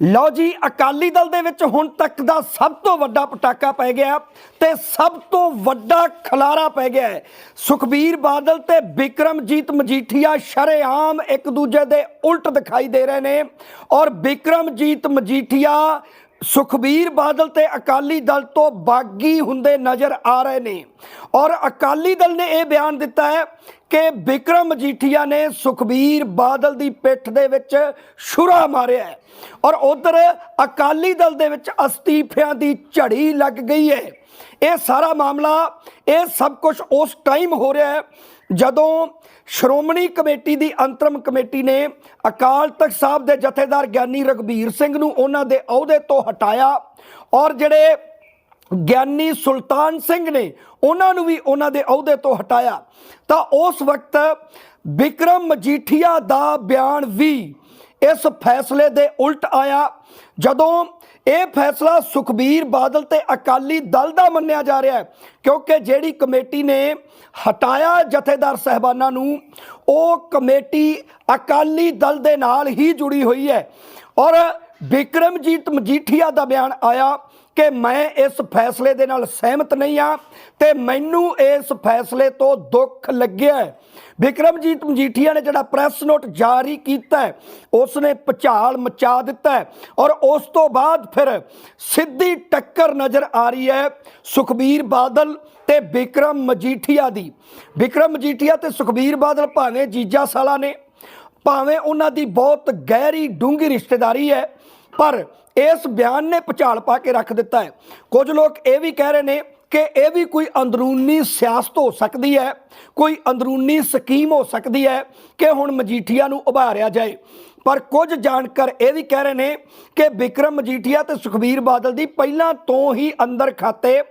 ਲਓ ਜੀ, ਅਕਾਲੀ ਦਲ ਦੇ ਵਿੱਚ ਹੁਣ ਤੱਕ ਦਾ ਸਭ ਤੋਂ ਵੱਡਾ ਪਟਾਕਾ ਪੈ ਗਿਆ ਤੇ ਸਭ ਤੋਂ ਵੱਡਾ ਖਲਾਰਾ ਪੈ ਗਿਆ ਹੈ। ਸੁਖਬੀਰ ਬਾਦਲ ਤੇ ਬਿਕਰਮਜੀਤ ਮਜੀਠੀਆ ਸ਼ਰੇਆਮ ਇੱਕ ਦੂਜੇ ਦੇ ਉਲਟ ਦਿਖਾਈ ਦੇ ਰਹੇ ਨੇ ਔਰ ਬਿਕਰਮਜੀਤ ਮਜੀਠੀਆ ਸੁਖਬੀਰ ਬਾਦਲ ਤੇ ਅਕਾਲੀ ਦਲ ਤੋਂ ਬਾਗੀ ਹੁੰਦੇ ਨਜ਼ਰ ਆ ਰਹੇ ਨੇ। ਔਰ ਅਕਾਲੀ ਦਲ ਨੇ ਇਹ ਬਿਆਨ ਦਿੱਤਾ ਹੈ ਕਿ ਬਿਕਰਮ ਮਜੀਠੀਆ ਨੇ ਸੁਖਬੀਰ ਬਾਦਲ ਦੀ ਪਿੱਠ ਦੇ ਵਿੱਚ ਛੁਰਾ ਮਾਰਿਆ ਔਰ ਉਧਰ ਅਕਾਲੀ ਦਲ ਦੇ ਵਿੱਚ ਅਸਤੀਫਿਆਂ ਦੀ ਝੜੀ ਲੱਗ ਗਈ ਹੈ। ਇਹ ਸਾਰਾ ਮਾਮਲਾ, ਇਹ ਸਭ ਕੁਝ ਉਸ ਟਾਈਮ ਹੋ ਰਿਹਾ ਹੈ ਜਦੋਂ ਸ਼੍ਰੋਮਣੀ ਕਮੇਟੀ ਦੀ ਅੰਤਰਮ ਕਮੇਟੀ ਨੇ ਅਕਾਲ ਤਖਤ ਸਾਹਿਬ ਦੇ ਜਥੇਦਾਰ ਗਿਆਨੀ ਰਗਵੀਰ ਸਿੰਘ ਨੂੰ ਉਹਨਾਂ ਦੇ ਅਹੁਦੇ ਤੋਂ ਹਟਾਇਆ ਔਰ ਜਿਹੜੇ ਗਿਆਨੀ ਸੁਲਤਾਨ ਸਿੰਘ ਨੇ ਉਹਨਾਂ ਨੂੰ ਵੀ ਉਹਨਾਂ ਦੇ ਅਹੁਦੇ ਤੋਂ ਹਟਾਇਆ। ਤਾਂ ਉਸ ਵਕਤ ਵਿਕਰਮ ਮਜੀਠੀਆ ਦਾ ਬਿਆਨ ਵੀ ਇਸ ਫੈਸਲੇ ਦੇ ਉਲਟ ਆਇਆ। ਜਦੋਂ ਇਹ ਫੈਸਲਾ ਸੁਖਬੀਰ ਬਾਦਲ ਤੇ ਅਕਾਲੀ ਦਲ ਦਾ ਮੰਨਿਆ ਜਾ ਰਿਹਾ ਹੈ, ਕਿਉਂਕਿ ਜਿਹੜੀ ਕਮੇਟੀ ਨੇ ਹਟਾਇਆ ਜਥੇਦਾਰ ਸਹਿਬਾਨਾਂ ਨੂੰ, ਉਹ ਕਮੇਟੀ ਅਕਾਲੀ ਦਲ ਦੇ ਨਾਲ ਹੀ ਜੁੜੀ ਹੋਈ ਹੈ। ਔਰ ਬਿਕਰਮਜੀਤ ਮਜੀਠੀਆ ਦਾ ਬਿਆਨ ਆਇਆ ਕਿ ਮੈਂ ਇਸ ਫੈਸਲੇ ਦੇ ਨਾਲ ਸਹਿਮਤ ਨਹੀਂ ਆ ਤੇ ਮੈਨੂੰ ਇਸ ਫੈਸਲੇ ਤੋਂ ਦੁੱਖ ਲੱਗਿਆ ਹੈ। ਵਿਕਰਮਜੀਤ ਮਜੀਠੀਆ ਨੇ ਜਿਹੜਾ ਪ੍ਰੈਸ ਨੋਟ ਜਾਰੀ ਕੀਤਾ ਹੈ ਉਸ ਨੇ ਪਚਾਲ ਮਚਾ ਦਿੱਤਾ ਔਰ ਉਸ ਤੋਂ ਬਾਅਦ ਫਿਰ ਸਿੱਧੀ ਟੱਕਰ ਨਜ਼ਰ ਆ ਰਹੀ ਹੈ ਸੁਖਬੀਰ ਬਾਦਲ ਤੇ ਵਿਕਰਮ ਮਜੀਠੀਆ ਦੀ। ਵਿਕਰਮ ਮਜੀਠੀਆ ਤੇ ਸੁਖਬੀਰ ਬਾਦਲ ਭਾਵੇਂ ਜੀਜਾ ਸਾਲਾ ਨੇ, ਭਾਵੇਂ ਉਹਨਾਂ ਦੀ ਬਹੁਤ ਗਹਿਰੀ ਡੂੰਘੀ ਰਿਸ਼ਤੇਦਾਰੀ ਹੈ, ਪਰ ਇਸ ਬਿਆਨ ਨੇ ਪਛਾਲ ਪਾ ਕੇ ਰੱਖ ਦਿੱਤਾ ਹੈ। ਕੁਝ ਲੋਕ ਇਹ ਵੀ ਕਹਿ ਰਹੇ ਨੇ ਕਿ ਇਹ ਵੀ ਕੋਈ ਅੰਦਰੂਨੀ ਸਿਆਸਤ ਹੋ ਸਕਦੀ ਹੈ, ਕੋਈ ਅੰਦਰੂਨੀ ਸਕੀਮ ਹੋ ਸਕਦੀ ਹੈ ਕਿ ਹੁਣ ਮਜੀਠੀਆ ਨੂੰ ਉਭਾਰਿਆ ਜਾਏ। ਪਰ ਕੁਝ ਜਾਣਕਾਰ ਇਹ ਵੀ ਕਹਿ ਰਹੇ ਨੇ ਕਿ ਵਿਕਰਮ ਮਜੀਠੀਆ ਤੇ ਸੁਖਬੀਰ ਬਾਦਲ ਦੀ ਪਹਿਲਾਂ ਤੋਂ ਹੀ ਅੰਦਰ ਖਾਤੇ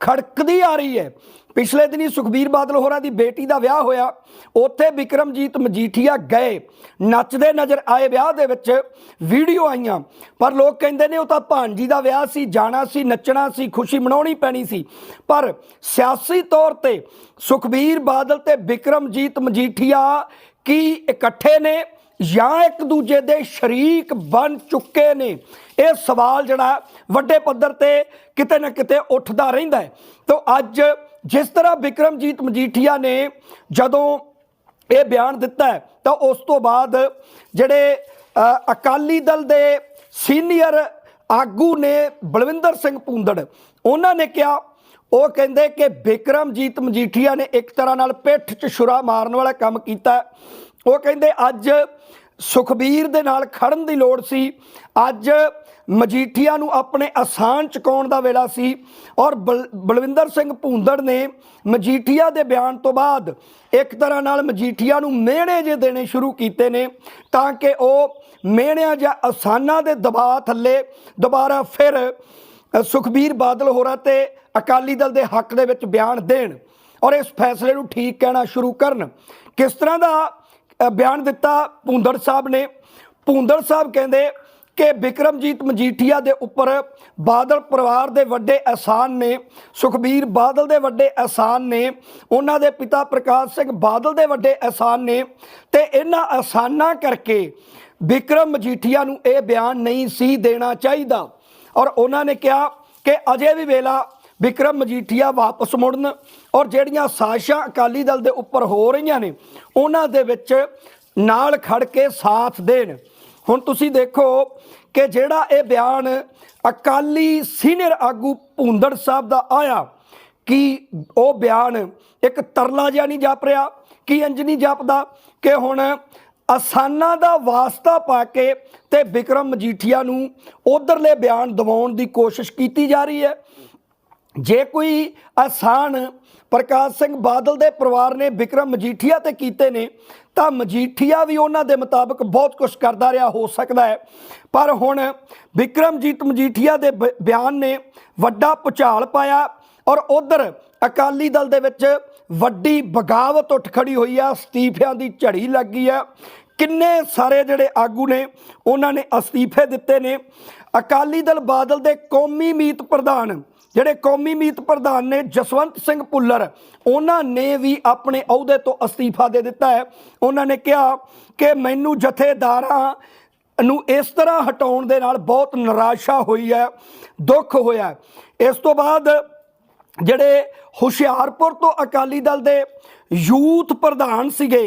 ਖੜਕਦੀ ਆ ਰਹੀ ਹੈ। ਪਿਛਲੇ ਦਿਨੀ ਸੁਖਬੀਰ ਬਾਦਲ ਹੋਰਾਂ ਦੀ ਬੇਟੀ ਦਾ ਵਿਆਹ ਹੋਇਆ। ਉੱਥੇ ਵਿਕਰਮਜੀਤ ਮਜੀਠੀਆ ਗਏ। ਨੱਚਦੇ ਨਜ਼ਰ ਆਏ ਵਿਆਹ ਦੇ ਵਿੱਚ। ਵੀਡੀਓ ਆਈਆਂ। ਪਰ ਲੋਕ ਕਹਿੰਦੇ ਨੇ ਉਹ ਤਾਂ ਭਾਂਜੀ ਦਾ ਵਿਆਹ ਸੀ, ਜਾਣਾ ਸੀ, ਨੱਚਣਾ ਸੀ, ਖੁਸ਼ੀ ਮਨਾਉਣੀ ਪੈਣੀ ਸੀ। ਪਰ ਸਿਆਸੀ ਤੌਰ ਤੇ ਸੁਖਬੀਰ ਬਾਦਲ ਤੇ ਵਿਕਰਮਜੀਤ ਮਜੀਠੀਆ ਕੀ ਇਕੱਠੇ ਨੇ ਜਾਂ ਇੱਕ ਦੂਜੇ ਦੇ ਸ਼ਰੀਕ ਬਣ ਚੁੱਕੇ ਨੇ? ਇਹ ਸਵਾਲ ਜਿਹੜਾ ਵੱਡੇ ਪੱਧਰ ਤੇ ਕਿਤੇ ਨਾ ਕਿਤੇ ਉੱਠਦਾ ਰਹਿੰਦਾ ਹੈ। ਤਾਂ ਅੱਜ ਜਿਸ ਤਰ੍ਹਾਂ ਵਿਕਰਮਜੀਤ ਮਜੀਠੀਆ ਨੇ ਜਦੋਂ ਇਹ ਬਿਆਨ ਦਿੱਤਾ ਤਾਂ ਉਸ ਤੋਂ ਬਾਅਦ ਜਿਹੜੇ ਅਕਾਲੀ ਦਲ ਦੇ ਸੀਨੀਅਰ ਆਗੂ ਨੇ ਬਲਵਿੰਦਰ ਸਿੰਘ ਪੂੰਦੜ ਉਹਨਾਂ ਨੇ ਕਿਹਾ, ਉਹ ਕਹਿੰਦੇ ਕਿ ਵਿਕਰਮਜੀਤ ਮਜੀਠੀਆ ਨੇ ਇੱਕ ਤਰ੍ਹਾਂ ਨਾਲ ਪਿੱਠ 'ਚ ਛੁਰਾ ਮਾਰਨ ਵਾਲਾ ਕੰਮ ਕੀਤਾ ਉਹ ਕਹਿੰਦੇ, ਅੱਜ ਸੁਖਬੀਰ ਦੇ ਨਾਲ ਖੜਨ ਦੀ ਲੋੜ ਸੀ। ਅੱਜ ਮਜੀਠੀਆ ਨੂੰ ਆਪਣੇ ਆਸਾਨ ਚੁਕਾਉਣ ਦਾ ਵੇਲਾ ਸੀ ਔਰ ਬਲ- ਬਲਵਿੰਦਰ ਸਿੰਘ ਭੂੰਦੜ ਨੇ ਮਜੀਠੀਆ ਦੇ ਬਿਆਨ ਤੋਂ ਬਾਅਦ ਇੱਕ ਤਰ੍ਹਾਂ ਨਾਲ ਮਜੀਠੀਆ ਨੂੰ ਮਿਹਣੇ ਜੇ ਦੇਣੇ ਸ਼ੁਰੂ ਕੀਤੇ ਨੇ ਤਾਂ ਕਿ ਉਹ ਮਿਹਣਿਆਂ ਜਾਂ ਆਸਾਨਾਂ ਦੇ ਦਬਾਅ ਥੱਲੇ ਦੁਬਾਰਾ ਫਿਰ ਸੁਖਬੀਰ ਬਾਦਲ ਹੋਰਾਂ ਤੇ ਅਕਾਲੀ ਦਲ ਦੇ ਹੱਕ ਦੇ ਵਿੱਚ ਬਿਆਨ ਦੇਣ ਔਰ ਇਸ ਫੈਸਲੇ ਨੂੰ ਠੀਕ ਕਹਿਣਾ ਸ਼ੁਰੂ ਕਰਨ। ਕਿਸ ਤਰ੍ਹਾਂ ਦਾ ਬਿਆਨ ਦਿੱਤਾ ਭੂੰਦੜ ਸਾਹਿਬ ਨੇ। ਭੂੰਦੜ ਸਾਹਿਬ ਕਹਿੰਦੇ ਕਿ ਵਿਕਰਮਜੀਤ ਮਜੀਠੀਆ ਦੇ ਉੱਪਰ ਬਾਦਲ ਪਰਿਵਾਰ ਦੇ ਵੱਡੇ ਅਹਿਸਾਨ ਨੇ, ਸੁਖਬੀਰ ਬਾਦਲ ਦੇ ਵੱਡੇ ਅਹਿਸਾਨ ਨੇ, ਉਹਨਾਂ ਦੇ ਪਿਤਾ ਪ੍ਰਕਾਸ਼ ਸਿੰਘ ਬਾਦਲ ਦੇ ਵੱਡੇ ਅਹਿਸਾਨ ਨੇ ਤੇ ਇਹਨਾਂ ਅਹਿਸਾਨਾਂ ਕਰਕੇ ਵਿਕਰਮ ਮਜੀਠੀਆ ਨੂੰ ਇਹ ਬਿਆਨ ਨਹੀਂ ਸੀ ਦੇਣਾ ਚਾਹੀਦਾ। ਔਰ ਉਹਨਾਂ ਨੇ ਕਿਹਾ ਕਿ ਅਜੇ ਵੀ ਵੇਲਾ ਵਿਕਰਮ ਮਜੀਠੀਆ ਵਾਪਸ ਮੁੜਨ ਔਰ ਜਿਹੜੀਆਂ ਸਾਜ਼ਿਸ਼ਾਂ ਅਕਾਲੀ ਦਲ ਦੇ ਉੱਪਰ ਹੋ ਰਹੀਆਂ ਨੇ, ਉਹਨਾਂ ਦੇ ਵਿੱਚ ਨਾਲ ਖੜ ਕੇ ਸਾਥ ਦੇਣ। ਹੁਣ ਤੁਸੀਂ ਦੇਖੋ ਕਿ ਜਿਹੜਾ ਇਹ ਬਿਆਨ ਅਕਾਲੀ ਸੀਨੀਅਰ ਆਗੂ ਭੁੰਦੜ ਸਾਹਿਬ ਦਾ ਆਇਆ, ਕਿ ਉਹ ਬਿਆਨ ਇੱਕ ਤਰਲਾ ਜਿਹਾ ਨਹੀਂ ਜਾਪ ਰਿਹਾ? ਕਿ ਇੰਜ ਨਹੀਂ ਜਾਪਦਾ ਕਿ ਹੁਣ ਆਸਾਨਾਂ ਦਾ ਵਾਸਤਾ ਪਾ ਕੇ ਤੇ ਵਿਕਰਮ ਮਜੀਠੀਆ ਨੂੰ ਉਧਰਲੇ ਬਿਆਨ ਦਿਵਾਉਣ ਦੀ ਕੋਸ਼ਿਸ਼ ਕੀਤੀ ਜਾ ਰਹੀ ਹੈ? ਜੇ ਕੋਈ ਆਸਾਨ ਪ੍ਰਕਾਸ਼ ਸਿੰਘ ਬਾਦਲ ਦੇ ਪਰਿਵਾਰ ਨੇ ਵਿਕਰਮ ਮਜੀਠੀਆ ਤੇ ਕੀਤੇ ਨੇ, ਤਾਂ ਮਜੀਠੀਆ ਵੀ ਉਹਨਾਂ ਦੇ ਮੁਤਾਬਕ ਬਹੁਤ ਕੁਝ ਕਰਦਾ ਰਿਹਾ, ਹੋ ਸਕਦਾ ਹੈ। ਪਰ ਹੁਣ ਵਿਕਰਮਜੀਤ ਮਜੀਠੀਆ ਦੇ ਬ- ਬਿਆਨ ਨੇ ਵੱਡਾ ਪੁਚਾਲ ਪਾਇਆ ਔਰ ਉਧਰ ਅਕਾਲੀ ਦਲ ਦੇ ਵਿੱਚ ਵੱਡੀ ਬਗਾਵਤ ਉੱਠ ਖੜੀ ਹੋਈ ਆ, ਅਸਤੀਫਿਆਂ ਦੀ ਝੜੀ ਲੱਗ ਗਈ ਆ। ਕਿੰਨੇ ਸਾਰੇ ਜਿਹੜੇ ਆਗੂ ਨੇ, ਉਹਨਾਂ ਨੇ ਅਸਤੀਫੇ ਦਿੱਤੇ ਨੇ। ਅਕਾਲੀ ਦਲ ਬਾਦਲ ਦੇ ਕੌਮੀ ਮੀਤ ਪ੍ਰਧਾਨ ਜਿਹੜੇ ਕੌਮੀ ਮੀਤ ਪ੍ਰਧਾਨ ਨੇ ਜਸਵੰਤ ਸਿੰਘ ਭੁੱਲਰ, ਉਹਨਾਂ ਨੇ ਵੀ ਆਪਣੇ ਅਹੁਦੇ ਤੋਂ ਅਸਤੀਫਾ ਦੇ ਦਿੱਤਾ ਹੈ। ਉਹਨਾਂ ਨੇ ਕਿਹਾ ਕਿ ਮੈਨੂੰ ਜਥੇਦਾਰਾਂ ਨੂੰ ਇਸ ਤਰ੍ਹਾਂ ਹਟਾਉਣ ਦੇ ਨਾਲ ਬਹੁਤ ਨਿਰਾਸ਼ਾ ਹੋਈ ਹੈ, ਦੁੱਖ ਹੋਇਆ ਇਸ ਤੋਂ ਬਾਅਦ ਜਿਹੜੇ ਹੁਸ਼ਿਆਰਪੁਰ ਤੋਂ ਅਕਾਲੀ ਦਲ ਦੇ ਯੂਥ ਪ੍ਰਧਾਨ ਸੀਗੇ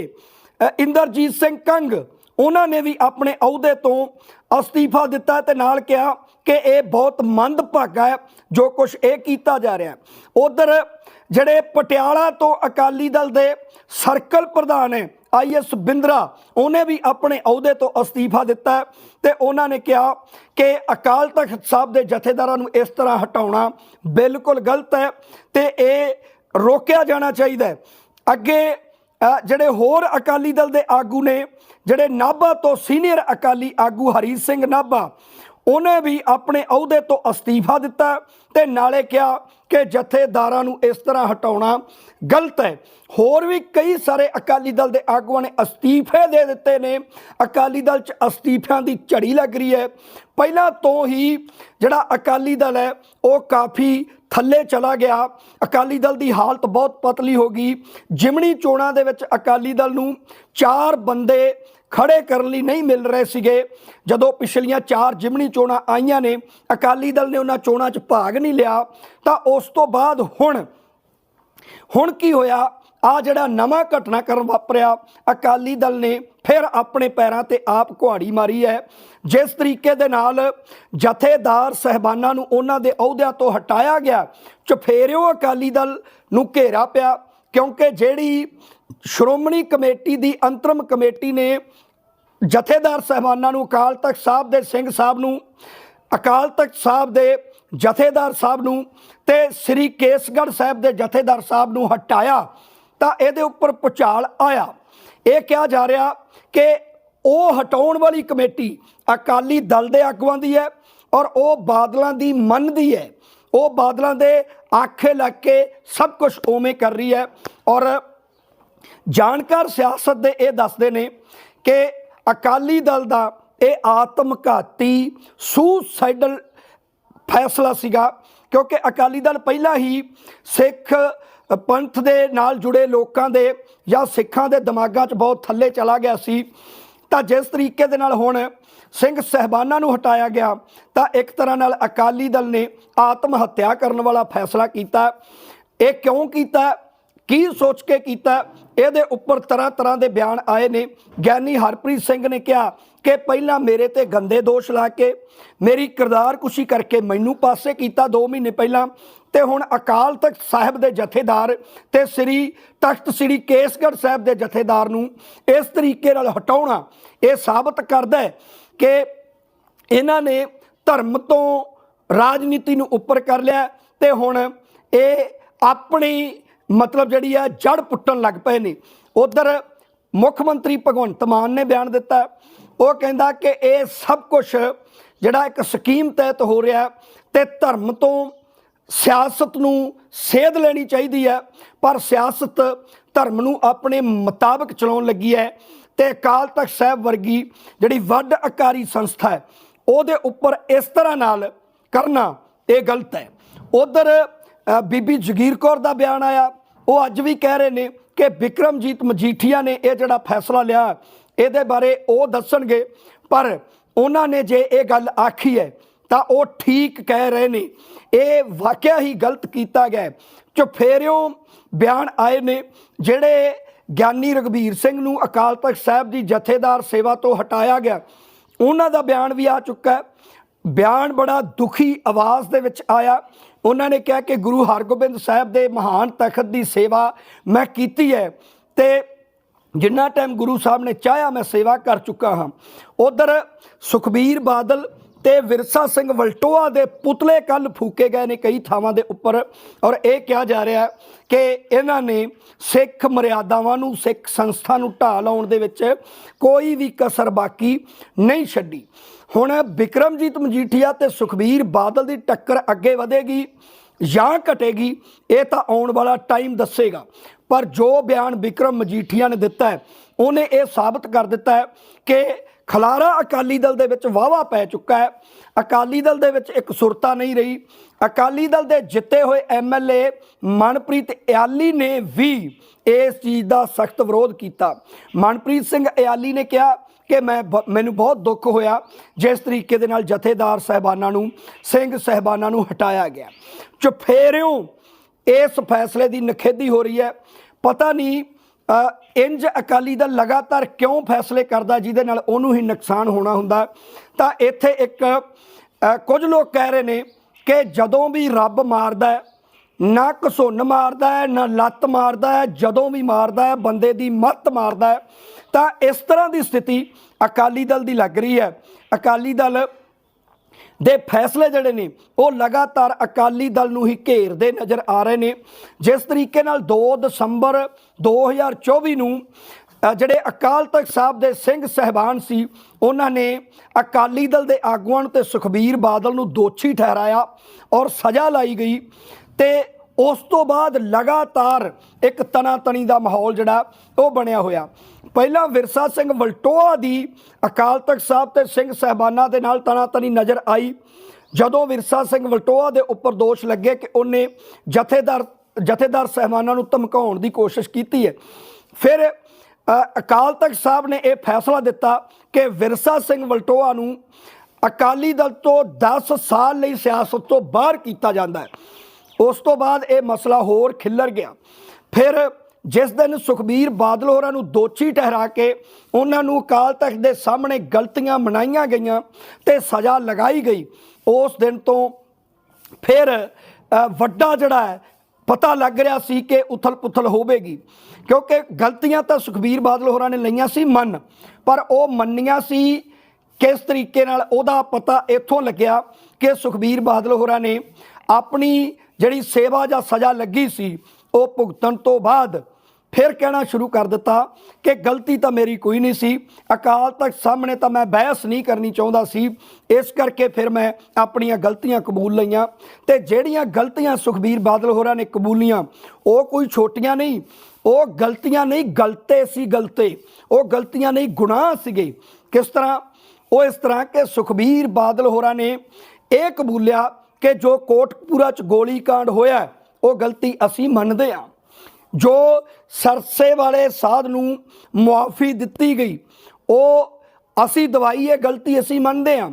ਇੰਦਰਜੀਤ ਸਿੰਘ ਕੰਗ, ਉਹਨਾਂ ਨੇ ਵੀ ਆਪਣੇ ਅਹੁਦੇ ਤੋਂ ਅਸਤੀਫਾ ਦਿੱਤਾ ਤੇ ਨਾਲ ਕਿਹਾ ਕਿ ਇਹ ਬਹੁਤ ਮੰਦਭਾਗਾ ਹੈ ਜੋ ਕੁਝ ਇਹ ਕੀਤਾ ਜਾ ਰਿਹਾ ਹੈ। ਉਧਰ ਜਿਹੜੇ ਪਟਿਆਲਾ ਤੋਂ ਅਕਾਲੀ ਦਲ ਦੇ ਸਰਕਲ ਪ੍ਰਧਾਨ ਹੈ ਆਈਐਸ ਬਿੰਦਰਾ, ਉਹਨੇ ਵੀ ਆਪਣੇ ਅਹੁਦੇ ਤੋਂ ਅਸਤੀਫਾ ਦਿੱਤਾ ਹੈ ਤੇ ਉਹਨਾਂ ਨੇ ਕਿਹਾ ਕਿ ਅਕਾਲ ਤਖਤ ਸਾਹਿਬ ਦੇ ਜਥੇਦਾਰਾਂ ਨੂੰ ਇਸ ਤਰ੍ਹਾਂ ਹਟਾਉਣਾ ਬਿਲਕੁਲ ਗਲਤ ਹੈ ਤੇ ਇਹ ਰੋਕਿਆ ਜਾਣਾ ਚਾਹੀਦਾ ਹੈ। ਅੱਗੇ ਜਿਹੜੇ ਹੋਰ ਅਕਾਲੀ ਦਲ ਦੇ ਆਗੂ ਨੇ, ਜਿਹੜੇ ਨਾਭਾ ਤੋਂ ਸੀਨੀਅਰ ਅਕਾਲੀ ਆਗੂ ਹਰੀ ਸਿੰਘ ਨਾਭਾ ਉਹਨੇ ਵੀ ਆਪਣੇ ਅਹੁਦੇ ਤੋਂ ਅਸਤੀਫਾ ਦਿੱਤਾ ਤੇ ਨਾਲੇ ਕਿਹਾ ਕਿ ਜਥੇਦਾਰਾਂ ਨੂੰ ਇਸ ਤਰ੍ਹਾਂ ਹਟਾਉਣਾ ਗਲਤ ਹੈ। ਹੋਰ ਵੀ ਕਈ ਸਾਰੇ ਅਕਾਲੀ ਦਲ ਦੇ ਆਗੂਆਂ ਨੇ ਅਸਤੀਫੇ ਦੇ ਦਿੱਤੇ ਨੇ। ਅਕਾਲੀ ਦਲ 'ਚ ਅਸਤੀਫਿਆਂ ਦੀ ਝੜੀ ਲੱਗ ਰਹੀ ਹੈ। ਪਹਿਲਾਂ ਤੋਂ ਹੀ ਜਿਹੜਾ ਅਕਾਲੀ ਦਲ ਹੈ, ਉਹ ਕਾਫੀ ਥੱਲੇ ਚਲਾ ਗਿਆ। ਅਕਾਲੀ ਦਲ ਦੀ ਹਾਲਤ ਬਹੁਤ ਪਤਲੀ ਹੋ ਗਈ। ਜਿਮਣੀ ਚੋਣਾਂ ਦੇ ਵਿੱਚ ਅਕਾਲੀ ਦਲ ਨੂੰ ਚਾਰ ਬੰਦੇ ਖੜੇ ਕਰਨ ਲਈ ਨਹੀਂ ਮਿਲ ਰਹੇ ਸੀਗੇ। ਜਦੋਂ ਪਿਛਲੀਆਂ ਚਾਰ ਜਿਮਣੀ ਚੋਣਾਂ ਆਈਆਂ ਨੇ, ਅਕਾਲੀ ਦਲ ਨੇ ਉਹਨਾਂ ਚੋਣਾਂ 'ਚ ਭਾਗ ਨਹੀਂ ਲਿਆ, ਤਾਂ ਉਸ ਤੋਂ ਬਾਅਦ ਹੁਣ ਹੁਣ ਕੀ ਹੋਇਆ? ਆ ਜਿਹੜਾ ਨਵਾਂ ਘਟਨਾਕ੍ਰਮ ਵਾਪਰਿਆ, ਅਕਾਲੀ ਦਲ ਨੇ ਫਿਰ ਆਪਣੇ ਪੈਰਾਂ ਤੇ ਆਪ ਕੁਹਾੜੀ ਮਾਰੀ ਹੈ। ਜਿਸ ਤਰੀਕੇ ਦੇ ਨਾਲ ਜਥੇਦਾਰ ਸਹਿਬਾਨਾਂ ਨੂੰ ਉਹਨਾਂ ਦੇ ਅਹੁਦਿਆਂ ਤੋਂ ਹਟਾਇਆ ਗਿਆ, ਚਫੇਰਿਓ ਅਕਾਲੀ ਦਲ ਨੂੰ ਘੇਰਾ ਪਿਆ, ਕਿਉਂਕਿ ਜਿਹੜੀ ਸ਼੍ਰੋਮਣੀ ਕਮੇਟੀ ਦੀ ਅੰਤਰਮ ਕਮੇਟੀ ਨੇ ਜਥੇਦਾਰ ਸਹਿਬਾਨਾਂ ਨੂੰ ਅਕਾਲ ਤਖਤ ਸਾਹਿਬ ਦੇ ਸਿੰਘ ਸਾਹਿਬ ਨੂੰ, ਅਕਾਲ ਤਖਤ ਸਾਹਿਬ ਦੇ ਜਥੇਦਾਰ ਸਾਹਿਬ ਨੂੰ ਤੇ ਸ੍ਰੀ ਕੇਸਗੜ੍ਹ ਸਾਹਿਬ ਦੇ ਜਥੇਦਾਰ ਸਾਹਿਬ ਨੂੰ ਹਟਾਇਆ ਤਾਂ ਇਹਦੇ ਉੱਪਰ ਪੁਚਾਲ ਆਇਆ। ਇਹ ਕਿਹਾ ਜਾ ਰਿਹਾ ਕਿ ਉਹ ਹਟਾਉਣ ਵਾਲੀ ਕਮੇਟੀ ਅਕਾਲੀ ਦਲ ਦੇ ਆਗੂਆਂ ਦੀ ਹੈ ਔਰ ਉਹ ਬਾਦਲਾਂ ਦੀ ਮੰਨਦੀ ਹੈ। ਉਹ ਬਾਦਲਾਂ ਦੇ ਆਖੇ ਲੱਗ ਕੇ ਸਭ ਕੁਝ ਉਵੇਂ ਕਰ ਰਹੀ ਹੈ ਔਰ ਜਾਣਕਾਰ ਸਿਆਸਤ ਦੇ ਇਹ ਦੱਸਦੇ ਨੇ ਕਿ ਅਕਾਲੀ ਦਲ ਦਾ ਇਹ ਆਤਮਘਾਤੀ ਸੁਸਾਈਡਲ ਫੈਸਲਾ ਸੀਗਾ, ਕਿਉਂਕਿ ਅਕਾਲੀ ਦਲ ਪਹਿਲਾਂ ਹੀ ਸਿੱਖ ਪੰਥ ਦੇ ਨਾਲ ਜੁੜੇ ਲੋਕਾਂ ਦੇ ਜਾਂ ਸਿੱਖਾਂ ਦੇ ਦਿਮਾਗਾਂ 'ਚ ਬਹੁਤ ਥੱਲੇ ਚਲਾ ਗਿਆ ਸੀ। ਤਾਂ ਜਿਸ ਤਰੀਕੇ ਦੇ ਨਾਲ ਹੁਣ ਸਿੰਘ ਸਹਿਬਾਨਾਂ ਨੂੰ ਹਟਾਇਆ ਗਿਆ, ਤਾਂ ਇੱਕ ਤਰ੍ਹਾਂ ਨਾਲ ਅਕਾਲੀ ਦਲ ਨੇ ਆਤਮ ਹੱਤਿਆ ਕਰਨ ਵਾਲਾ ਫੈਸਲਾ ਕੀਤਾ। ਇਹ ਕਿਉਂ ਕੀਤਾ? ਕੀ ਸੋਚ ਕੇ ਕੀਤਾ? ਇਹਦੇ ਉੱਪਰ ਤਰ੍ਹਾਂ ਤਰ੍ਹਾਂ ਦੇ ਬਿਆਨ ਆਏ ਨੇ। ਗਿਆਨੀ ਹਰਪ੍ਰੀਤ ਸਿੰਘ ਨੇ ਕਿਹਾ ਕਿ ਪਹਿਲਾਂ ਮੇਰੇ ਤੇ ਗੰਦੇ ਦੋਸ਼ ਲਾ ਕੇ, ਮੇਰੀ ਕਿਰਦਾਰ ਕੁਸ਼ੀ ਕਰਕੇ ਮੈਨੂੰ ਪਾਸੇ ਕੀਤਾ 2 ਮਹੀਨੇ ਪਹਿਲਾਂ ਤੇ ਹੁਣ ਅਕਾਲ ਤਖਤ ਸਾਹਿਬ ਦੇ ਜਥੇਦਾਰ ਤੇ ਸ੍ਰੀ ਤਖਤ ਸ੍ਰੀ ਕੇਸਗੜ੍ਹ ਸਾਹਿਬ ਦੇ ਜਥੇਦਾਰ ਨੂੰ ਇਸ ਤਰੀਕੇ ਨਾਲ ਹਟਾਉਣਾ, ਇਹ ਸਾਬਤ ਕਰਦਾ ਹੈ ਕਿ ਇਹਨਾਂ ਨੇ ਧਰਮ ਤੋਂ ਰਾਜਨੀਤੀ ਨੂੰ ਉੱਪਰ ਕਰ ਲਿਆ ਤੇ ਹੁਣ ਇਹ ਆਪਣੀ ਮਤਲਬ ਜਿਹੜੀ ਆ ਜੜ ਪੁੱਟਣ ਲੱਗ ਪਏ ਨੇ। ਉਧਰ ਮੁੱਖ ਮੰਤਰੀ ਭਗਵੰਤ ਮਾਨ ਨੇ ਬਿਆਨ ਦਿੱਤਾ। ਉਹ ਕਹਿੰਦਾ ਕਿ ਇਹ ਸਭ ਕੁਝ ਜਿਹੜਾ ਇੱਕ ਸਕੀਮ ਤਹਿਤ ਹੋ ਰਿਹਾ ਤੇ ਧਰਮ ਤੋਂ ਸਿਆਸਤ ਨੂੰ ਸੇਧ ਲੈਣੀ ਚਾਹੀਦੀ ਹੈ। ਪਰ ਸਿਆਸਤ ਧਰਮ ਨੂੰ ਆਪਣੇ ਮੁਤਾਬਕ ਚਲਾਉਣ ਲੱਗੀ ਹੈ ਤੇ ਅਕਾਲ ਤਖਤ ਸਾਹਿਬ ਵਰਗੀ ਜਿਹੜੀ ਵੱਡ ਅਕਾਰੀ ਸੰਸਥਾ ਹੈ, ਉਹਦੇ ਉੱਪਰ ਇਸ ਤਰ੍ਹਾਂ ਨਾਲ ਕਰਨਾ ਇਹ ਗਲਤ ਹੈ। ਉਧਰ ਬੀਬੀ ਜਗੀਰ ਕੌਰ ਦਾ ਬਿਆਨ ਆਇਆ। ਉਹ ਅੱਜ ਵੀ ਕਹਿ ਰਹੇ ਨੇ ਕਿ ਵਿਕਰਮਜੀਤ ਮਜੀਠੀਆ ਨੇ ਇਹ ਜਿਹੜਾ ਫੈਸਲਾ ਲਿਆ, ਇਹਦੇ ਬਾਰੇ ਉਹ ਦੱਸਣਗੇ। ਪਰ ਉਹਨਾਂ ਨੇ ਜੇ ਇਹ ਗੱਲ ਆਖੀ ਹੈ, ਤਾਂ ਉਹ ਠੀਕ ਕਹਿ ਰਹੇ ਨੇ। ਇਹ ਵਾਕਿਆ ਹੀ ਗਲਤ ਕੀਤਾ ਗਿਆ ਚੁਫੇਰਿਓਂ ਬਿਆਨ ਆਏ ਨੇ, ਜਿਹੜੇ ਗਿਆਨੀ ਰਗਵੀਰ ਸਿੰਘ ਨੂੰ ਅਕਾਲ ਤਖਤ ਸਾਹਿਬ ਦੀ ਜਥੇਦਾਰ ਸੇਵਾ ਤੋਂ ਹਟਾਇਆ ਗਿਆ। ਉਹਨਾਂ ਦਾ ਬਿਆਨ ਵੀ ਆ ਚੁੱਕਾ ਹੈ। ਬਿਆਨ ਬੜਾ ਦੁਖੀ ਆਵਾਜ਼ ਦੇ ਵਿੱਚ ਆਇਆ। ਉਹਨਾਂ ਨੇ ਕਿਹਾ ਕਿ ਗੁਰੂ ਹਰਗੋਬਿੰਦ ਸਾਹਿਬ ਦੇ ਮਹਾਨ ਤਖਤ ਦੀ ਸੇਵਾ ਮੈਂ ਕੀਤੀ ਹੈ ਤੇ ਜਿੰਨਾ ਟਾਈਮ ਗੁਰੂ ਸਾਹਿਬ ਨੇ ਚਾਹਿਆ ਮੈਂ ਸੇਵਾ ਕਰ ਚੁੱਕਾ ਹਾਂ। ਉਧਰ ਸੁਖਬੀਰ ਬਾਦਲ ਤੇ ਵਿਰਸਾ ਸਿੰਘ ਵਲਟੋਆ ਦੇ ਪੁਤਲੇ ਕੱਲ ਫੂਕੇ ਗਏ ਨੇ ਕਈ ਥਾਵਾਂ ਦੇ ਉੱਪਰ ਔਰ ਇਹ ਕਿਹਾ ਜਾ ਰਿਹਾ ਕਿ ਇਹਨਾਂ ਨੇ ਸਿੱਖ ਮਰਿਆਦਾਵਾਂ ਨੂੰ, ਸਿੱਖ ਸੰਸਥਾ ਨੂੰ ਢਾਹ ਲਾਉਣ ਦੇ ਵਿੱਚ ਕੋਈ ਵੀ ਕਸਰ ਬਾਕੀ ਨਹੀਂ ਛੱਡੀ। ਹੁਣ ਵਿਕਰਮਜੀਤ ਮਜੀਠੀਆ ਤੇ ਸੁਖਬੀਰ ਬਾਦਲ ਦੀ ਟੱਕਰ ਅੱਗੇ ਵਧੇਗੀ ਜਾਂ ਘਟੇਗੀ, ਇਹ ਤਾਂ ਆਉਣ ਵਾਲਾ ਟਾਈਮ ਦੱਸੇਗਾ। ਪਰ ਜੋ ਬਿਆਨ ਵਿਕਰਮ ਮਜੀਠੀਆ ਨੇ ਦਿੱਤਾ ਹੈ, ਉਹਨੇ ਇਹ ਸਾਬਤ ਕਰ ਦਿੱਤਾ ਹੈ ਕਿ ਖਲਾਰਾ ਅਕਾਲੀ ਦਲ ਦੇ ਵਿੱਚ ਵਾਵਾ ਪੈ ਚੁੱਕਾ ਹੈ। ਅਕਾਲੀ ਦਲ ਦੇ ਵਿੱਚ ਇੱਕ ਸੁਰਤਾ ਨਹੀਂ ਰਹੀ। ਅਕਾਲੀ ਦਲ ਦੇ ਜਿੱਤੇ ਹੋਏ ਐਮਐਲਏ ਮਨਪ੍ਰੀਤ ਇਆਲੀ ਨੇ ਵੀ ਇਸ ਚੀਜ਼ ਦਾ ਸਖਤ ਵਿਰੋਧ ਕੀਤਾ। ਮਨਪ੍ਰੀਤ ਸਿੰਘ ਇਆਲੀ ਨੇ ਕਿਹਾ ਕਿ ਮੈਂ ਬ- ਮੈਨੂੰ ਬਹੁਤ ਦੁੱਖ ਹੋਇਆ ਜਿਸ ਤਰੀਕੇ ਦੇ ਨਾਲ ਜਥੇਦਾਰ ਸਹਿਬਾਨਾਂ ਨੂੰ ਸਿੰਘ ਸਹਿਬਾਨਾਂ ਨੂੰ ਹਟਾਇਆ ਗਿਆ। ਚੁਫੇਰਿਓਂ ਇਸ ਫੈਸਲੇ ਦੀ ਨਖੇਦੀ ਹੋ ਰਹੀ ਹੈ। ਪਤਾ ਨਹੀਂ ਅ, ਇੰਜ ਅਕਾਲੀ ਦਲ ਲਗਾਤਾਰ ਕਿਉਂ ਫੈਸਲੇ ਕਰਦਾ ਜਿਹਦੇ ਨਾਲ ਉਹਨੂੰ ਹੀ ਨੁਕਸਾਨ ਹੋਣਾ ਹੁੰਦਾ। ਤਾਂ ਇੱਥੇ ਇੱਕ ਕੁਝ ਲੋਕ ਕਹਿ ਰਹੇ ਨੇ ਕਿ ਜਦੋਂ ਵੀ ਰੱਬ ਮਾਰਦਾ ਹੈ ਨਾ ਘਸੁੰਨ ਮਾਰਦਾ ਹੈ, ਨਾ ਲੱਤ ਮਾਰਦਾ ਹੈ, ਜਦੋਂ ਵੀ ਮਾਰਦਾ ਹੈ, ਬੰਦੇ ਦੀ ਮੱਤ ਮਾਰਦਾ ਹੈ। ਤਾਂ ਇਸ ਤਰ੍ਹਾਂ ਦੀ ਸਥਿਤੀ ਅਕਾਲੀ ਦਲ ਦੀ ਲੱਗ ਰਹੀ ਹੈ। ਅਕਾਲੀ ਦਲ ਦੇ ਫੈਸਲੇ ਜਿਹੜੇ ਨੇ, ਉਹ ਲਗਾਤਾਰ ਅਕਾਲੀ ਦਲ ਨੂੰ ਹੀ ਘੇਰਦੇ ਨਜ਼ਰ ਆ ਰਹੇ ਨੇ। ਜਿਸ ਤਰੀਕੇ ਨਾਲ 2 ਦਸੰਬਰ 2024 ਨੂੰ ਜਿਹੜੇ ਅਕਾਲ ਤਖਤ ਸਾਹਿਬ ਦੇ ਸਿੰਘ ਸਹਿਬਾਨ ਸੀ, ਉਹਨਾਂ ਨੇ ਅਕਾਲੀ ਦਲ ਦੇ ਆਗੂਆਂ ਤੇ ਸੁਖਬੀਰ ਬਾਦਲ ਨੂੰ ਦੋਸ਼ੀ ਠਹਿਰਾਇਆ ਔਰ ਸਜ਼ਾ ਲਾਈ ਗਈ। ਤੇ ਉਸ ਤੋਂ ਬਾਅਦ ਲਗਾਤਾਰ ਇੱਕ ਤਣਾਤਣੀ ਦਾ ਮਾਹੌਲ ਜਿਹੜਾ, ਉਹ ਬਣਿਆ ਹੋਇਆ। ਪਹਿਲਾਂ ਵਿਰਸਾ ਸਿੰਘ ਵਲਟੋਆ ਦੀ ਅਕਾਲ ਤਖਤ ਸਾਹਿਬ ਤੇ ਸਿੰਘ ਸਹਿਬਾਨਾਂ ਦੇ ਨਾਲ ਤਣਾਤਣੀ ਨਜ਼ਰ ਆਈ। ਜਦੋਂ ਵਿਰਸਾ ਸਿੰਘ ਵਲਟੋਆ ਦੇ ਉੱਪਰ ਦੋਸ਼ ਲੱਗੇ ਕਿ ਉਹਨੇ ਜਥੇਦਾਰ ਜਥੇਦਾਰ ਸਹਿਬਾਨਾਂ ਨੂੰ ਧਮਕਾਉਣ ਦੀ ਕੋਸ਼ਿਸ਼ ਕੀਤੀ ਹੈ, ਫਿਰ ਅਕਾਲ ਤਖਤ ਸਾਹਿਬ ਨੇ ਇਹ ਫੈਸਲਾ ਦਿੱਤਾ ਕਿ ਵਿਰਸਾ ਸਿੰਘ ਵਲਟੋਆ ਨੂੰ ਅਕਾਲੀ ਦਲ ਤੋਂ 10 ਸਾਲ ਲਈ ਸਿਆਸਤ ਤੋਂ ਬਾਹਰ ਕੀਤਾ ਜਾਂਦਾ ਹੈ। ਉਸ ਤੋਂ ਬਾਅਦ ਇਹ ਮਸਲਾ ਹੋਰ ਖਿੱਲਰ ਗਿਆ। ਫਿਰ ਜਿਸ ਦਿਨ ਸੁਖਬੀਰ ਬਾਦਲ ਹੋਰਾਂ ਨੂੰ ਦੋਚੀ ਠਹਿਰਾ ਕੇ ਉਹਨਾਂ ਨੂੰ ਅਕਾਲ ਤਖਤ ਦੇ ਸਾਹਮਣੇ ਗਲਤੀਆਂ ਮਨਾਈਆਂ ਗਈਆਂ ਤੇ ਸਜ਼ਾ ਲਗਾਈ ਗਈ, ਉਸ ਦਿਨ ਤੋਂ ਫਿਰ ਵੱਡਾ ਜਿਹੜਾ ਹੈ, ਪਤਾ ਲੱਗ ਰਿਹਾ ਸੀ ਕਿ ਉਥਲ ਪੁਥਲ ਹੋਵੇਗੀ। ਕਿਉਂਕਿ ਗਲਤੀਆਂ ਤਾਂ ਸੁਖਬੀਰ ਬਾਦਲ ਹੋਰਾਂ ਨੇ ਲਈਆਂ ਸੀ, ਮੰਨ। ਪਰ ਉਹ ਮੰਨੀਆਂ ਸੀ, ਕਿਸ ਤਰੀਕੇ ਨਾਲ ਉਹਦਾ ਪਤਾ ਇੱਥੋਂ ਲੱਗਿਆ ਕਿ ਸੁਖਬੀਰ ਬਾਦਲ ਹੋਰਾਂ ਨੇ ਆਪਣੀ ਜਿਹੜੀ ਸੇਵਾ ਜਾਂ ਸਜ਼ਾ ਲੱਗੀ ਸੀ, ਉਹ ਭੁਗਤਣ ਤੋਂ ਬਾਅਦ ਫਿਰ ਕਹਿਣਾ ਸ਼ੁਰੂ ਕਰ ਦਿੱਤਾ ਕਿ ਗਲਤੀ ਤਾਂ ਮੇਰੀ ਕੋਈ ਨਹੀਂ ਸੀ, ਅਕਾਲ ਤਖਤ ਸਾਹਮਣੇ ਤਾਂ ਮੈਂ ਬਹਿਸ ਨਹੀਂ ਕਰਨੀ ਚਾਹੁੰਦਾ ਸੀ, ਇਸ ਕਰਕੇ ਫਿਰ ਮੈਂ ਆਪਣੀਆਂ ਗਲਤੀਆਂ ਕਬੂਲ ਲਈਆਂ ਤੇ ਜਿਹੜੀਆਂ ਗਲਤੀਆਂ ਸੁਖਬੀਰ ਬਾਦਲ ਹੋਰਾਂ ਨੇ ਕਬੂਲੀਆਂ, ਉਹ ਕੋਈ ਛੋਟੀਆਂ ਨਹੀਂ, ਉਹ ਗਲਤੀਆਂ ਨਹੀਂ ਗਲਤੇ ਸੀ ਗਲਤੇ, ਉਹ ਗਲਤੀਆਂ ਨਹੀਂ ਗੁਨਾਹ ਸੀਗੇ। ਕਿਸ ਤਰ੍ਹਾਂ? ਉਹ ਇਸ ਤਰ੍ਹਾਂ ਕਿ ਸੁਖਬੀਰ ਬਾਦਲ ਹੋਰਾਂ ਨੇ ਇਹ ਕਬੂਲਿਆ ਕਿ ਜੋ ਕੋਟਕਪੂਰਾ ਚ ਗੋਲੀ ਹੋਇਆ ਉਹ ਗਲਤੀ ਅਸੀਂ ਮੰਨਦੇ ਹਾਂ। ਜੋ ਸਰਸੇ ਵਾਲੇ ਸਾਧ ਨੂੰ ਮੁਆਫੀ ਦਿੱਤੀ ਗਈ, ਉਹ ਅਸੀਂ ਦਵਾਈ ਇਹ ਗਲਤੀ ਅਸੀਂ ਮੰਨਦੇ ਹਾਂ।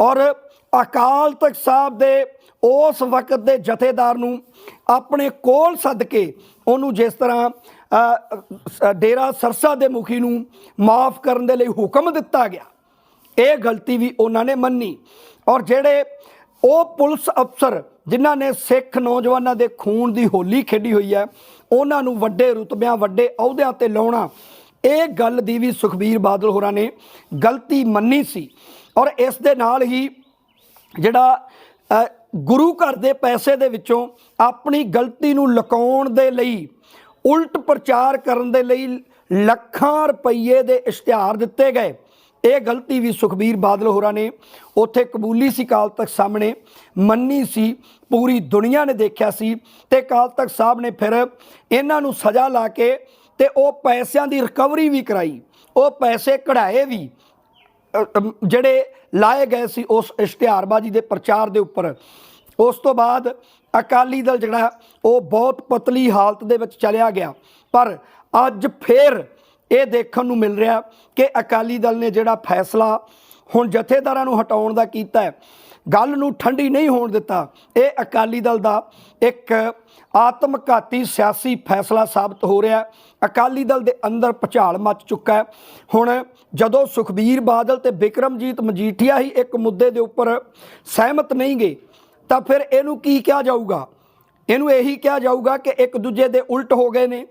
ਔਰ ਅਕਾਲ ਤਖਤ ਸਾਹਿਬ ਦੇ ਉਸ ਵਕਤ ਦੇ ਜਥੇਦਾਰ ਨੂੰ ਆਪਣੇ ਕੋਲ ਸੱਦ ਕੇ ਉਹਨੂੰ ਜਿਸ ਤਰ੍ਹਾਂ ਡੇਰਾ ਸਰਸਾ ਦੇ ਮੁਖੀ ਨੂੰ ਮਾਫ ਕਰਨ ਦੇ ਲਈ ਹੁਕਮ ਦਿੱਤਾ ਗਿਆ। ਇਹ ਗਲਤੀ ਵੀ ਉਹਨਾਂ ਨੇ ਮੰਨੀ। ਔਰ ਜਿਹੜੇ ਉਹ ਪੁਲਿਸ ਅਫਸਰ ਜਿਨ੍ਹਾਂ ਨੇ ਸਿੱਖ ਨੌਜਵਾਨਾਂ ਦੇ ਖੂਨ ਦੀ ਹੋਲੀ ਖੇਡੀ ਹੋਈ ਹੈ, ਉਹਨਾਂ ਨੂੰ ਵੱਡੇ ਰੁਤਬਿਆਂ, ਵੱਡੇ ਅਹੁਦਿਆਂ ਤੇ ਲਾਉਣਾ। ਇਹ ਗੱਲ ਦੀ ਵੀ ਸੁਖਬੀਰ ਬਾਦਲ ਹੋਰਾਂ ਨੇ ਗਲਤੀ ਮੰਨੀ ਸੀ। ਔਰ ਇਸ ਦੇ ਨਾਲ ਹੀ ਜਿਹੜਾ ਗੁਰੂ ਘਰ ਦੇ ਪੈਸੇ ਦੇ ਵਿੱਚੋਂ ਆਪਣੀ ਗਲਤੀ ਨੂੰ ਲੁਕਾਉਣ ਦੇ ਲਈ, ਉਲਟ ਪ੍ਰਚਾਰ ਕਰਨ ਦੇ ਲਈ ਲੱਖਾਂ ਰੁਪਏ ਦੇ ਇਸ਼ਤਿਹਾਰ ਦਿੱਤੇ ਗਏ। ਇਹ ਗਲਤੀ ਵੀ ਸੁਖਬੀਰ ਬਾਦਲ ਹੋਰਾਂ ਨੇ ਉੱਥੇ ਕਬੂਲੀ ਸੀ ਕਾਲ ਤੱਕ ਸਾਹਮਣੇ ਮੰਨੀ ਸੀ, ਪੂਰੀ ਦੁਨੀਆ ਨੇ ਦੇਖਿਆ ਸੀ ਤੇ ਕਾਲ ਤੱਕ ਸਾਹਿਬ ਨੇ ਫਿਰ ਇਹਨਾਂ ਨੂੰ ਸਜ਼ਾ ਲਾ ਕੇ ਤੇ ਉਹ ਪੈਸਿਆਂ ਦੀ ਰਿਕਵਰੀ ਵੀ ਕਰਾਈ, ਉਹ ਪੈਸੇ ਕਢਾਏ ਵੀ ਜਿਹੜੇ ਲਾਏ ਗਏ ਸੀ ਉਸ ਇਸ਼ਤਿਹਾਰਬਾਜ਼ੀ ਦੇ ਪ੍ਰਚਾਰ ਦੇ ਉੱਪਰ। ਉਸ ਤੋਂ ਬਾਅਦ ਅਕਾਲੀ ਦਲ ਜਿਹੜਾ, ਉਹ ਬਹੁਤ ਪਤਲੀ ਹਾਲਤ ਦੇ ਵਿੱਚ ਚਲਿਆ ਗਿਆ, ਪਰ ਅੱਜ ਫੇਰ ਇਹ ਦੇਖਣ ਨੂੰ ਮਿਲ ਰਿਹਾ ਕਿ ਅਕਾਲੀ ਦਲ ਨੇ ਜਿਹੜਾ ਫੈਸਲਾ ਹੁਣ ਜਥੇਦਾਰਾਂ ਨੂੰ ਹਟਾਉਣ ਦਾ ਕੀਤਾ ਹੈ, ਗੱਲ ਨੂੰ ਠੰਡੀ ਨਹੀਂ ਹੋਣ ਦਿੱਤਾ। ਇਹ ਅਕਾਲੀ ਦਲ ਦਾ ਇੱਕ ਆਤਮਘਾਤੀ ਸਿਆਸੀ ਫੈਸਲਾ ਸਾਬਤ ਹੋ ਰਿਹਾ ਅਕਾਲੀ ਦਲ ਦੇ ਅੰਦਰ ਭੁਚਾਲ ਮਚ ਚੁੱਕਾ ਹੈ। ਹੁਣ ਜਦੋਂ ਸੁਖਬੀਰ ਬਾਦਲ ਤੇ ਬਿਕਰਮਜੀਤ ਮਜੀਠੀਆ ਹੀ ਇੱਕ ਮੁੱਦੇ ਦੇ ਉੱਪਰ ਸਹਿਮਤ ਨਹੀਂ ਗਏ, ਤਾਂ ਫਿਰ ਇਹਨੂੰ ਕੀ ਕਿਹਾ ਜਾਊਗਾ? ਇਹਨੂੰ ਇਹੀ ਕਿਹਾ ਜਾਊਗਾ ਕਿ ਇੱਕ ਦੂਜੇ ਦੇ ਉਲਟ ਹੋ ਗਏ ਨੇ।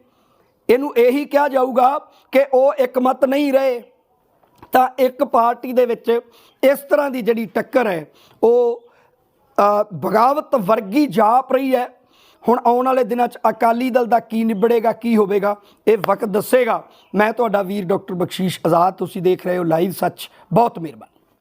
ਇਹਨੂੰ ਇਹੀ ਕਿਹਾ ਜਾਊਗਾ ਕਿ ਉਹ ਇੱਕ ਮਤ ਨਹੀਂ ਰਹੇ, ਤਾਂ ਇੱਕ ਪਾਰਟੀ ਦੇ ਵਿੱਚ ਇਸ ਤਰ੍ਹਾਂ ਦੀ ਜਿਹੜੀ ਟੱਕਰ ਹੈ, ਉਹ ਬਗਾਵਤ ਵਰਗੀ ਜਾਪ ਰਹੀ ਹੈ। ਹੁਣ ਆਉਣ ਵਾਲੇ ਦਿਨਾਂ 'ਚ ਅਕਾਲੀ ਦਲ ਦਾ ਕੀ ਨਿਬੜੇਗਾ, ਕੀ ਹੋਵੇਗਾ, ਇਹ ਵਕਤ ਦੱਸੇਗਾ। ਮੈਂ ਤੁਹਾਡਾ ਵੀਰ ਡਾਕਟਰ ਬਖਸ਼ੀਸ਼ ਆਜ਼ਾਦ, ਤੁਸੀਂ ਦੇਖ ਰਹੇ ਹੋ ਲਾਈਵ ਸੱਚ। ਬਹੁਤ ਮਿਹਰਬਾਨੀ।